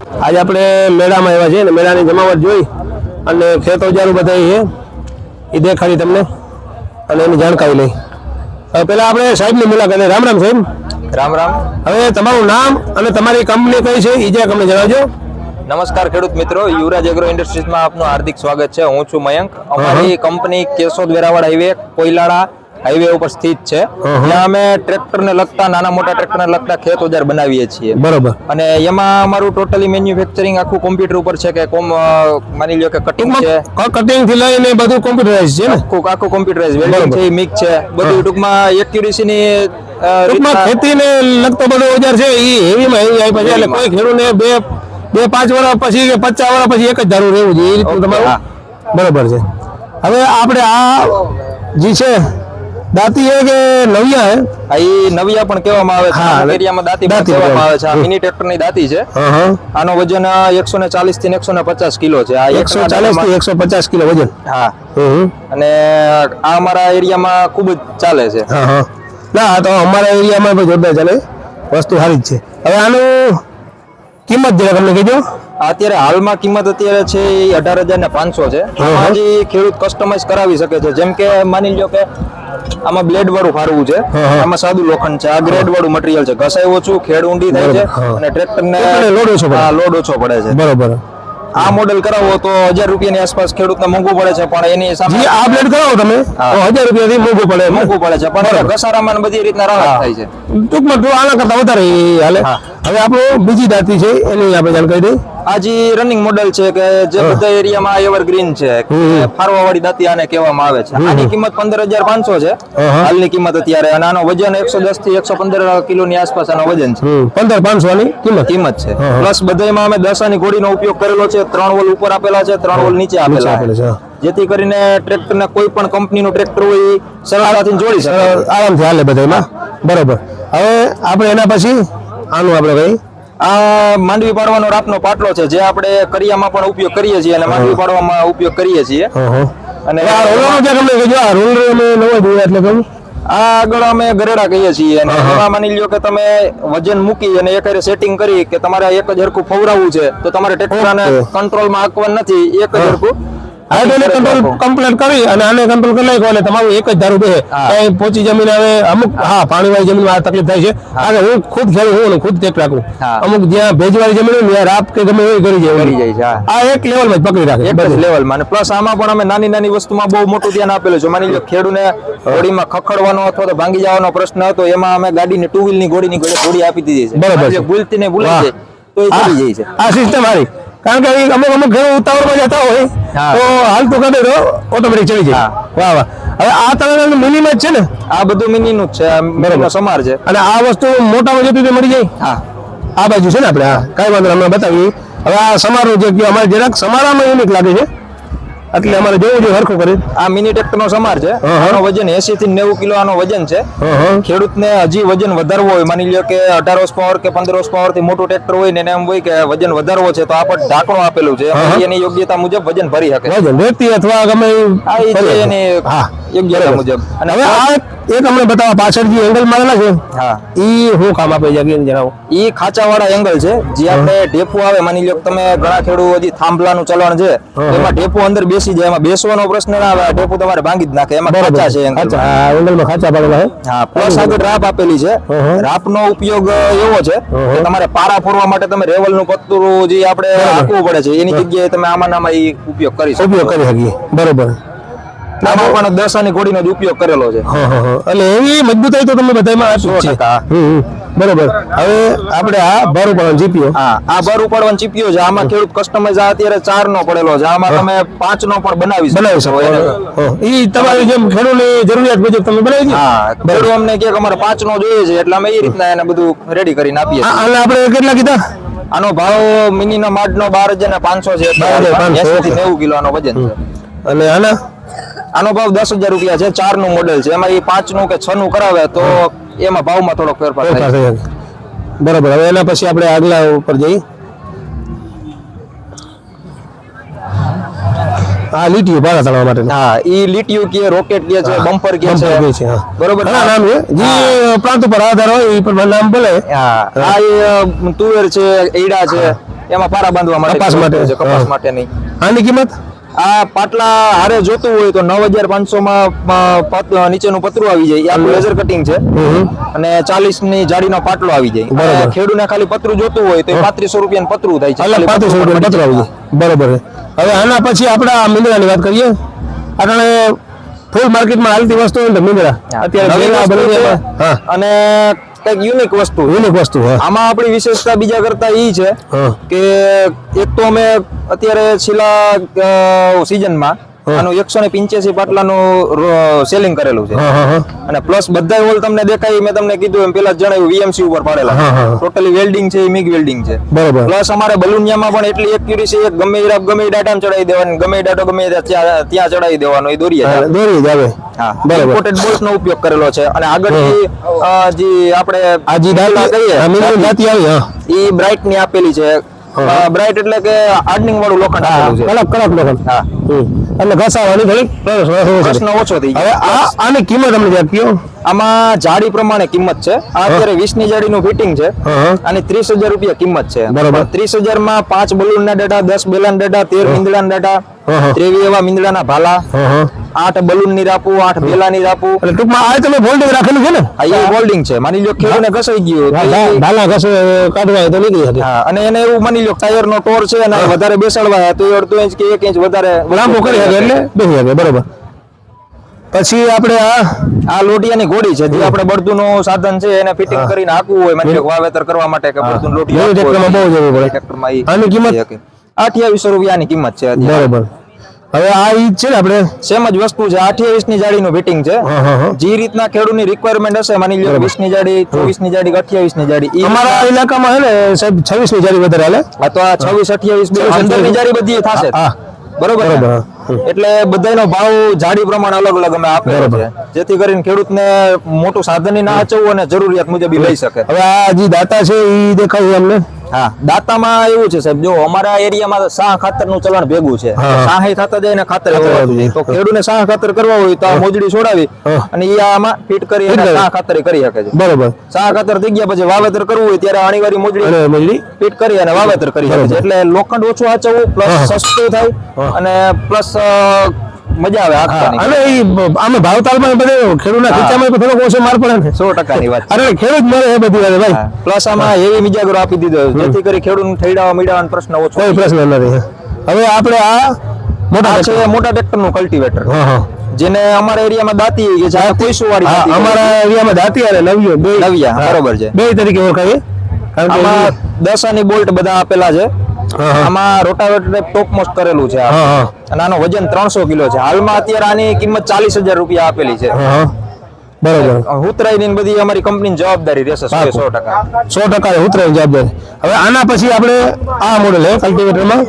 આજે આપણે મેળામાં આવ્યા છીએ ને મેળાની જમાવટ જોઈ અને ખેત ઓજારો બધા છે. એ દેખાડી તમને અને એની જાણકારી લઈ. હવે પેલા આપણે સાહેબની મુલાકાત. રામ રામ સાહેબ. રામ રામ. હવે તમારું નામ અને તમારી કંપની કઈ છે એ જરાક અમને જણાવજો. નમસ્કાર ખેડૂત મિત્રો. યુવરાજ એગ્રો ઇન્ડસ્ટ્રીઝમાં આપનું હાર્દિક સ્વાગત છે. હું છું મયંક. અમારી company Keshod Veraval highway Koilada highway ઉપર સ્થિત છે. ત્યાં અમે ટ્રેક્ટરને લગતા નાના મોટા ટ્રેક્ટરને લગતા ખેત ઓજાર બનાવીએ છીએ. બરોબર. અને એમાં અમારું ટોટલી મેન્યુફેક્ચરિંગ આખું કોમ્પ્યુટર ઉપર છે કે કોમ માની લ્યો કે કટિંગ છે. કટિંગથી લઈને બધું કોમ્પ્યુટરાઇઝ છે ને? આખું આખું કોમ્પ્યુટરાઇઝ વેલ્ડિંગ છે મિક છે બધું ટૂંકમાં એક્યુરેસી ની ટૂંકમાં ખેતીને લગતો બધો ઓજાર છે એ હેવીમાં હેવી આવી છે. એટલે કોઈ ખેડૂતને બે બે પાંચ વર્ષ પછી કે પચાસ વર્ષ પછી એક જ ધારું રહેવું જોઈએ. એ રીતનું તમારું બરોબર છે. હવે આપણે આ જે છે દાંતી એ કે નવિયા હે? આ એ નવિયા પણ કહેવામાં આવે છે. એરિયામાં દાંતી પણ કહેવામાં આવે છે. આ. મિની ટ્રેક્ટરની દાંતી છે. આનો વજન એકસો ને ચાલીસથી એકસો ને પચાસ કિલો છે. આ એકસો એકના ચાલીસથી દાણામાં- એકસો પચાસ કિલો વજન. હા. અને આ અમારા એરિયામાં ખૂબ જ ચાલે છે. હા હા. ના તો અમારા એરિયામાં પણ જોરદાર ચાલે. વસ્તુ સારી જ છે. હવે આનું કિંમત જરા તમને કહેજો. અત્યારે હાલમાં કિંમત અત્યારે છે એ અઢાર હજાર ને પાંચસો છે. હજી ખેડૂત કસ્ટમાઇઝ કરાવી શકે છે. જેમ કે માની લો કે આમાં બ્લેડ વાળું ફારવું છે. આમાં સાદું લોખંડ છે. આ ગ્રેડ વાળું મટીરિયલ છે. ઘસાય ઓછું ખેડ ઊંડી થાય છે અને ટ્રેક્ટર ને લોડ ઓછો હા, લોડ ઓછો પડે છે. બરોબર. આ મોડેલ કરાવો તો હજાર રૂપિયાની આસપાસ ખેડૂતને મોંઘું પડે છે પણ એની સામે આ બ્લેડ કરાવો તમે. હજાર રૂપિયાથી મોંઘું પડે મોંઘું પડે છે પણ ઘસારામાં બધી રીતના રાહત થાય છે. ટૂંકમાં આના કરતા વધારે હાલે. હવે આપણું બીજી દાંતી છે એની આપણે જાણકારી દઈ. આ જે રનિંગ મોડેલ છે કે જે બધા એરિયામાં એવરગ્રીન છે ફારવા વાળી દાંતી આને કહેવામાં આવે છે. આની કિંમત પંદર હજાર પાંચસો છે. હાલની કિંમત અત્યારે અને આનો વજન એકસો દસથી એકસો પંદર કિલો ની આસપાસ આનો વજન છે. પંદર પાંચસો ની કિંમત? કિંમત છે. પ્લસ બધામાં અમે દસાની ઘોડીનો ઉપયોગ કરેલો છે. ત્રણ વોલ ઉપર આપેલા છે ત્રણ વોલ નીચે આપેલા છે, જેથી કરીને ટ્રેક્ટર ને કોઈ પણ કંપનીનું ટ્રેક્ટર હોય સરળતાથી જોડી શકે. આરામથી હાલે બધામાં બરોબર. હવે આપણે એના પછી આનું આપણે કઈ આ માંડવી પાડવાનો રાપનો પાટલો છે જે આપણે કરિયામાં પણ ઉપયોગ કરીએ છીએ અને માંડવી પાડવામાં ઉપયોગ કરીએ છીએ. અને આ રોલરનો જે તમને કીધું આ રોલર અમે નવો જોયા એટલે કહું. આ આગળ અમે ગરેડા કહીએ છીએ અને એમાં માની લ્યો કે તમે વજન મૂકી અને એક સેટિંગ કરી કે તમારે એક જ હરખું ફવરાવવું છે તો તમારે ટ્રેક્ટરને કંટ્રોલમાં આંકવાનું નથી એક જ હરખું આ કંટ્રોલ કમ્પ્લીટ કરી અને આને કંટ્રોલ કરી નાખ્યો એટલે તમારું એક જ ધારું બે. કઈ પોચી જમીન આવે અમુક હા. પાણીવાળી જમીનમાં આ તકલીફ થાય છે. અને હું ખુદ ખેડું હું ખુદ ચેક રાખું અમુક જ્યાં ભેજવાળી જમીન હોય ને ત્યાં રાપ કે ગમે એ કરી જાય. કરી જાય છે આ એક લેવલમાં જ પકડી રાખે એક. લેવલમાં અને પ્લસ આમાં પણ અમે નાની નાની વસ્તુમાં બહુ મોટું ધ્યાન આપેલું છે. માની લો ખેડૂને ઘોડીમાં ખખડવાનો અથવા તો ભાંગી જવાનો પ્રશ્ન હતો એમાં અમે ગાડીની ટુ વ્હીલની ઘોડીની ઘોડી આપી દીધી છે. બરાબર. ભૂલથી ને ભૂલાઈ. જાય. તો એ ચડી જાય છે. આ- સિસ્ટમ હારી. કારણ કે અમુક અમુક ઘણું ઉતાવળમાં જતા હોય. તો હાલતું કરે તો ઓટોમેટિક ચડી જાય. હા. વાહ વાહ. હવે આ તમે મિનિમ જ છે ને? આ બધું મિનીનું જ છે આ મિનીનો સમાર છે. અને આ વસ્તુ મોટામાં જતી તો મળી જાય? હા. આ બાજુ છે ને આપણે? હા. કઈ વાંધો હમણાં બતાવીએ. હવે આ સમારો જે અમારે જરાક સમારામાં યુનિક લાગે છે. એટલે અમારે જોવું જોઈએ હરખું કરી. આ મિની ટ્રેક્ટર નો સમાર છે. આનો વજન 80 થી 90 કિલો આનો વજન છે. ખેડૂત ને ખેડૂતને હજી વજન વધારવો હોય માની લ્યો કે અઢાર હોર્સ પાવર કે પંદર હોર્સ પાવરથી મોટું ટ્રેક્ટર હોય ને એમ હોય કે વજન વધારવો છે તો આ પર ઢાંકણું આપેલું છે. એની યોગ્યતા મુજબ વજન ભરી શકે. વજન રેતી અથવા ગમે આ એની યોગ્યતા મુજબ. અને હવે આ એક- તમને બતાવો પાછળ જે એંગલ મારેલા છે? હા. ઈ શું કામ આપે છે કે જણાવો. ઈ ખાંચાવાળા એંગલ છે જે આપણે ઢેફું આવે માની કે તમે ઘણા ખેડૂતો હજી થાંભલાનું ચલણ છે એમાં ઢેફું અંદર બેસી જાય એમાં બેસવાનો પ્રશ્ન ના આવે ઢેફું તમારે ભાંગી જ નાખે એમાં ખાંચા છે હા એંગલમાં ખાચા પાડેલા છે. હા પ્લસ આગળ રાપ આપેલી છે. હા, હા. રાપનો ઉપયોગ એવો છે કે તમારે પારા ફોરવા માટે તમે રેવલનું પત્તું જે આપણે આપવું પડે છે એની જગ્યાએ તમે આમાં નામાં ઈ ઉપયોગ કરી શકો. ઉપયોગ કરી શકીએ. બરોબર. આમાં પણ દસાની ઘોડીનો જ ઉપયોગ કરેલો છે. હા હા હા. એટલે એવી મજબૂતાઈ તો તમે બધામાં સો ટકા. હમ, હમ. બરોબર. હવે આપણે આ ભર ઉપર જીપીઓ હા આ બર ઉપાડવાનો ચીપિયો છે. આમાં ખેડૂત કસ્ટમાઇઝ આ અત્યારે ચાર નો પડેલો છે. આમાં તમે પાંચ નો પણ બનાવી બનાવી શકો. એ તમારી જેમ ખેડૂતની જરૂરિયાત મુજબ તમે બનાવી હા ખેડૂત અમને કે અમારે પાંચ નો જોઈએ છે એટલે અમે એ રીતના એને બધું રેડી કરીને આપીએ અને આપણે કેટલા કીધા? આનો ભાવ મિની નો માડ નો બાર હજાર ને પાંચસો છે. 12,500, 80 થી નેવું કિલો આનો વજન છે. અને આના? આનો ભાવ દસ હજાર રૂપિયા છે ચારનું મોડેલ છે. એમાં એ પાંચનું કે છ નું કરાવે તો એમાં ભાવમાં થોડો ફેરફાર થાય થઈ હવે એના પછી આપણે આગલા ઉપર જઈએ આ લીટીઓ ભાડા ચડાવવા માટે હા ઈ લીટીયું કે રોકેટ કે છે બમ્પર કે છે. બરોબર? ઘણા નામ છે. જે પ્રાંત ઉપર આધાર હોય એ પ્રમાણે નામ બોલે હા આ તુવેર છે એડા છે એમાં પારા બાંધવા માટે કપાસ માટે, કપાસ માટેની. માટે આની કિંમત? આ પાટલા હારે જોતું હોય તો નવ હજાર પાંચસો માં નીચેનું પતરું આવી જાય. આખું લેઝર કટિંગ છે. અને ચાલીસની જાડીનો પાટલો આવી જાય. ખેડૂને ખાલી પતરું જોતું હોય તો પાંત્રીસો રૂપિયા પતરું થાય છે. પાંત્રીસો રૂપિયા પતરું આવી જાય. બરોબર. હવે આના પછી આપણે આ મીંદડાની વાત કરીએ. આપણે ફૂલ માર્કેટમાં હાલતી વસ્તુ હોય ને તો મીંદડા. અત્યારે અને કંઈક યુનિક વસ્તુ યુનિક વસ્તુ આમાં આપણી વિશેષતા બીજા કરતા ઈ છે કે એક તો અમે અત્યારે છેલ્લા સિઝનમાં આનું એકસો ને પિંચ્યાસી પાટલાનું સેલિંગ કરેલું છે. અને પ્લસ બધા હોલ તમને દેખાય મેં તમને કીધું એમ પેલા જણાવ્યું વીએમસી ઉપર પાડેલા. ટોટલી વેલ્ડિંગ છે મિગ વેલ્ડિંગ છે. પ્લસ અમારે બલુનિયામાં પણ એટલી એક્યુરેસી એક ગમે એ ગમે ડાટામાં ચડાવી દેવાની ગમે ડાટો ગમે ત્યાં ત્યાં ચડાવી દેવાનો એ દોરી દોરી જ આવે. હા. ઇમ્પોર્ટેડ બોલ્સ નો ઉપયોગ કરેલો છે. અને આગળ જે આપણે આજી ડાલ કહીએ એ બ્રાઇટની આપેલી છે. બ્રાઇટ એટલે કે હાર્ડનિંગ વાળું લોખંડ આપેલું છે. કડક કડક લોખંડ. હા. એટલે ઘસાવાની રસ પ્રશ્ન ઓછો થઈ હવે આ આની કિંમત અમને કયો? આમાં જાડી પ્રમાણે કિંમત છે. આ અત્યારે વીસની જાડીનું ફિટિંગ છે. અને ત્રીસ હજાર રૂપિયા કિંમત છે. બરોબર. ત્રીસ હજારમાં પાંચ બલૂન ના ડેટા દસ બેલા ડેટા તેર મીંદડા ડેટા હા, એવા ત્રેવીસ એવા મીંદડાના ભાલા. આઠ બલૂનની રાખું આઠ બેલા ની એટલે ટૂંકમાં આ તમે ફોલ્ડિંગ રાખેલું છે ને? હા એ ફોલ્ડિંગ છે. માની લો ખેડૂને ઘસાઈ ગયું ઢાલા ઘસે કાઢવા તો નીકળી શકે હા અને એને એવું માની લો ટાયર નો ટોર છે અને વધારે બેસાડવા તો એ અડધો ઇંચ કે એક ઇંચ વધારે લાંબો કરી શકે એટલે બેસી શકે બરોબર. પછી આપણે આ આ લોટિયાની ઘોડી છે જે આપણે બળદું નું સાધન છે એને ફિટિંગ કરીને આપવું હોય માની વાવેતર કરવા માટે કે બળદું ટ્રેક્ટરમાં બહુ જરૂર પડે. ટ્રેક્ટરમાં આની કિંમત? થઈ શકે. 2800 રૂપિયાની કિંમત છે બરોબર. હવે આ ઈ છે ને આપણે? સેમ જ વસ્તુ છે. 28 ની જાડીનું ફિટિંગ છે. જે રીતના ખેડૂતની રિક્વાયરમેન્ટ હશે માની લો 20 ની જાડી 24 ની જાડી 28 ની જાડી અમારા ઇલાકામાં હે ને સાહેબ છવ્વીસની જાડી વધારે હાલે. આ તો આ 26 28 અંદરની જાડી બધી થશે. હા બરોબર ને? એટલે બધાનો ભાવ જાડી પ્રમાણે અલગ અલગ અમે આપે છે. જેથી કરીને ખેડૂતને મોટું સાધન ના આચવવું અને જરૂરિયાત મુજબ લઈ શકે. હવે આ જે દાતા છે એ દેખાય અમને. હા. દાતામાં એવું છે સાહેબ જો અમારા એરિયામાં સાહ ખાતરનું ચલણ ભેગું છે હા. સાહે થતા જાય ને ખાતર તો ખેડૂને સાહ ખાતર કરવા હોય તો આ મોજડી છોડાવી અને એ આમાં ફિટ કરી અને સાહ ખાતર કરી શકે છે. બરોબર. સાહ ખાતર થઈ ગયા પછી વાવેતર કરવું હોય ત્યારે અણીવારી મોજડી મોજડી ફિટ કરી અને વાવેતર કરી શકે છે. એટલે લોખંડ ઓછું આચવું પ્લસ સસ્તું થાય અને પ્લસ મજા આવે આખા અને એ આમે ભાવતાલમાં બધે ખેડૂતના ખીચામાં થોડોક ઓછો માર પડે ને. સો ટકાની વાત અરે ખેડૂત મળે એ બધી વાત ભાઈ. પ્લસ આમાં મિજાગરો આપી દીધો. જેથી કરી ખેડૂત થઈડાવા મીડાવાનો પ્રશ્ન ઓછો કોઈ પ્રશ્ન નથી. હવે આપણે આ મોટા છે મોટા ટ્રેક્ટરનું કલ્ટિવેટર હા હા. જેને અમારા એરિયામાં દાતી કે છે અમારા એરિયામાં દાતી અને નવિયો બે નવિયા, બરોબર છે. બે તરીકે ઓળખાય. કારણ કે બોલ્ટ બધા આપેલા છે. આમાં રોટાવેટર ટોપ મોસ્ટ કરેલું છે અને આનો વજન ત્રણસો કિલો છે. હાલમાં અત્યારે આની કિંમત ચાલીસ હજાર રૂપિયા આપેલી છે. બરોબર. ઉતરાઈ બધી અમારી કંપનીની જવાબદારી રહેશે સો ટકા. સો ટકા ઉતરાય જવાબદારી. હવે આના પછી આપણે આ મોડેલ હે કલ્ટિવેટરમાં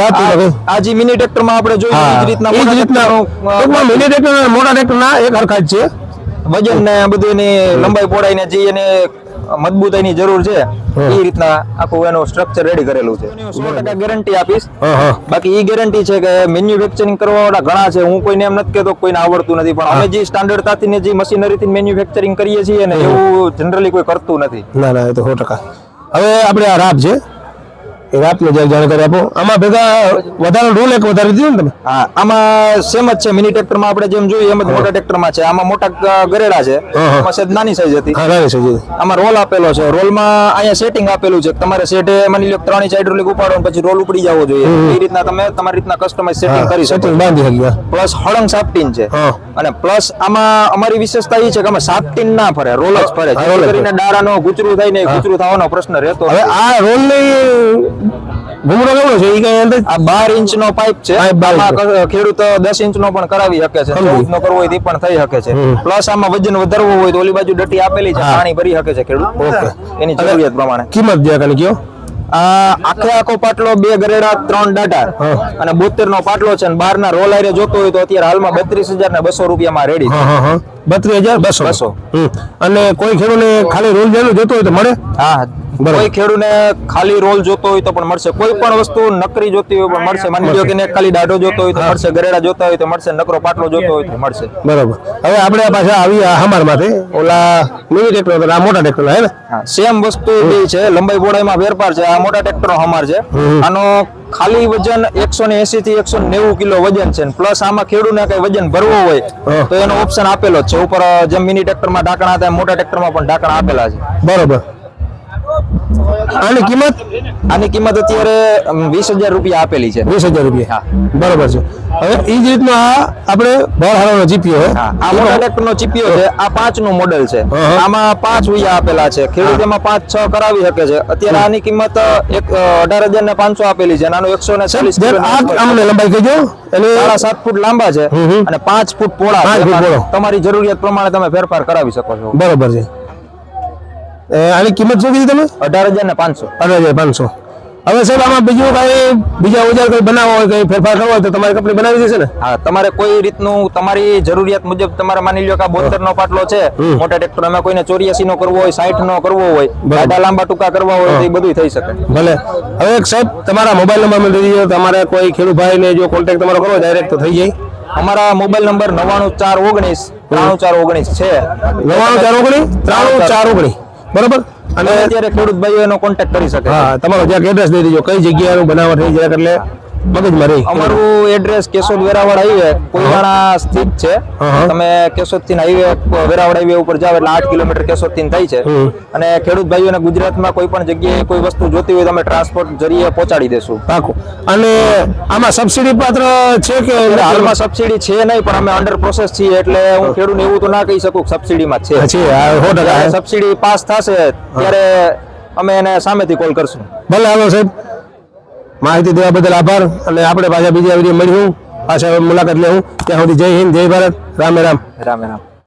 દાતી આ જે મિની ટ્રેક્ટરમાં આપણે જોઈએ એ રીતના એ રીતના. ટૂંકમાં મિની ટ્રેક્ટર મોટા ટ્રેક્ટરના એક હરખા છે. વજન ને બધું એની લંબાઈ પહોળાઈ ને જે એને મજબૂતાઈની જરૂર છે. એ રીતના આખું એનું સ્ટ્રક્ચર રેડી કરેલું છે. સો ટકા ગેરંટી આપીશ. હા હા. બાકી એ ગેરંટી છે કે મેન્યુફેક્ચરિંગ કરવા વાળા ઘણા છે. હું કોઈને એમ નથી કહેતો કોઈને આવડતું નથી પણ અમે જે સ્ટાન્ડર્ડતાથી ને જે મશીનરીથી મેન્યુફેક્ચરિંગ કરીએ છીએ ને એવું જનરલી કોઈ કરતું નથી. ના ના એ તો સો ટકા. હવે આપણે આ રાપ છે. એ રાપની જરા જાણકારી આપો આમાં ભેગા વધારે રૂલ એક વધારી દીધું ને તમે? હા આમાં સેમ જ છે મિની ટ્રેક્ટરમાં આપણે જેમ જોઈએ એમ જ મોટા ટ્રેક્ટરમાં છે. આમાં મોટા ગરેડા છે. આમાં સહેજ નાની સાઈઝ હતી. નાની સાઈઝ છે આમાં રોલ આપેલો છે. રોલમાં અહીંયા સેટિંગ આપેલું છે. તમારે સેટે માની લો ત્રણ હાઇડ્રોલિક ઉપાડો પછી રોલ ઉપડી જવો જોઈએ. એ રીતના તમે તમારી રીતના કસ્ટમાઇઝ સેટિંગ કરી શકો. બાંધી શકીએ. પ્લસ હળંગ સાફટીન છે. હા. અને પ્લસ આમાં અમારી વિશેષતા એ છે કે અમે સાપટીન ના ફરે રોલ જ ફરે. જેથી કરીને ડાળાનો ગુચરું થાય ને ગુચરું થવાનો પ્રશ્ન રહેતો હવે આ રોલની ઘૂમરો કેવડો છે? એ કઈ અંદર આ બાર ઇંચ નો પાઇપ છે ખેડૂત દસ ઇંચ નો પણ કરાવી શકે છે. ચૌદ નો કરવો હોય તે પણ થઈ શકે છે. પ્લસ આમાં વજન વધારવું હોય તો ઓલી બાજુ ડટી આપેલી છે. પાણી ભરી શકે છે ખેડૂત. એની જરૂરિયાત પ્રમાણે. કિંમત જે કને કયો? આખે આખો પાટલો બે ગરેડા ત્રણ ડાટા. અને બોતેર નો પાટલો છે બાર ના રોલ આરે જોતો હોય તો અત્યારે હાલમાં બત્રીસ હજાર ને બસો રૂપિયામાં રેડી હા હા હા બત્રીસ હજાર બસો બસો. અને કોઈ ખેડૂત ખાલી રોલ જેનું જોતું હોય તો મળે હા. કોઈ ખેડૂને ખાલી રોલ જોતો હોય તો પણ મળશે. કોઈ પણ વસ્તુ નકરી જોતી હોય પણ મળશે. માની લો કે ખાલી દાઢો જોતો હોય તો મળશે. ગરેડા જોતા હોય તો મળશે. નકરો પાટલો જોતો હોય તો મળશે. બરાબર. હવે આપણે પાછા આવી આ માટે ઓલા મિની ટ્રેક્ટર આ મોટા ટ્રેક્ટર હે ને? સેમ વસ્તુ બે છે. લંબાઈ પહોળાઈમાં ફેરફાર છે. આ મોટા ટ્રેક્ટર હમાર છે. આનો ખાલી વજન એકસો ને એસી થી એકસો નેવું કિલો વજન છે પ્લસ આમાં ખેડૂને કઈ વજન ભરવો હોય તો એનો ઓપ્શન આપેલો જ છે. ઉપર જેમ મિની ટ્રેક્ટરમાં ઢાંકણા હતા મોટા ટ્રેક્ટરમાં પણ ઢાંકણા આપેલા છે. બરોબર. આની કિંમત? આની કિંમત અત્યારે વીસ હજાર રૂપિયા આપેલી છે. વીસ હજાર રૂપિયા? બરોબર છે. હવે એ જ રીતનો આ આપણે બળહારાનો જીપીઓ આ મોટા જીપીઓ છે. આ પાંચનું મોડેલ છે આમાં પાંચ ઉયા આપેલા છે. ખેડૂત એમાં પાંચ છ કરાવી શકે છે. અત્યારે આની કિંમત એક અઢાર હજાર ને પાંચસો આપેલી છે. અને આનું એકસો ને ચાલીસ અમને લંબાઈ કહેજો. એટલે સાડા સાત ફૂટ લાંબા છે. અને પાંચ ફૂટ પોળા. તમારી જરૂરિયાત પ્રમાણે તમે ફેરફાર કરાવી શકો છો. બરોબર છે. આની કિંમત શું કીધી તમે? અઢાર હજાર ને પાંચસો. અઢાર હજાર પાંચસો. હવે સાહેબ આમાં બીજું કઈ બીજા ઓજાર કઈ બનાવવા હોય કઈ ફેરફાર કરવો હોય તો તમારી કંપની બનાવી દેશે ને? હા તમારે કોઈ રીતનું તમારી જરૂરિયાત મુજબ તમારે માની લ્યો કે આ બોતેર નો પાટલો છે મોટા ટ્રેક્ટર એમાં કોઈને ચોર્યાસી નો કરવો હોય સાઠ નો કરવો હોય ગાડા લાંબા ટૂંકા કરવા હોય તો એ બધું થઈ શકે. ભલે. હવે એક સાહેબ તમારા મોબાઈલ નંબર મળી દીધો તમારે કોઈ ખેડૂત ભાઈને જો કોન્ટેક્ટ તમારો કરવો ડાયરેક્ટ તો થઈ જાય. અમારા મોબાઈલ નંબર નવ્વાણું ચાર ઓગણીસ ત્રાણું ચાર ઓગણીસ છે. નવાણું ચાર ઓગણીસ ત્રાણું ચાર ઓગણી બરોબર? અને અત્યારે ખેડૂત ભાઈઓ એનો કોન્ટેક્ટ કરી શકે હા તમારો જ્યાં એડ્રેસ દઈ દેજો. કઈ જગ્યાનું બનાવટ થઈ જાય એટલે મગજમાં રહી. અમારું એડ્રેસ કેશોદ વેરાવળ હાઈવે કોઈવાણા સ્થિત છે. તમે કેશોદથી હાઈવે વેરાવળ હાઈવે ઉપર જાવ એટલે આઠ કિલોમીટર કેશોદથી થાય છે. અને ખેડૂત ભાઈઓને ગુજરાતમાં કોઈ પણ જગ્યાએ કોઈ વસ્તુ જોતી હોય તો અમે ટ્રાન્સપોર્ટ જરીએ પહોંચાડી દેશું. પાકું. અને આમાં સબસિડી પાત્ર છે કે હાલમાં સબસિડી છે નહીં પણ અમે અંડર પ્રોસેસ છીએ એટલે હું ખેડૂત એવું તો ના કહી શકું સબસિડીમાં છે. સબસિડી પાસ થશે ત્યારે અમે એને સામેથી કોલ કરશું. ભલે હાલો સાહેબ. માહિતી દેવા બદલ આભાર અને આપણે પાછા બીજા વીડિયો મળ્યું પાછા મુલાકાત લેવું. ત્યાં સુધી જય હિન્દ, જય ભારત. રામે રામ. રામે રામ.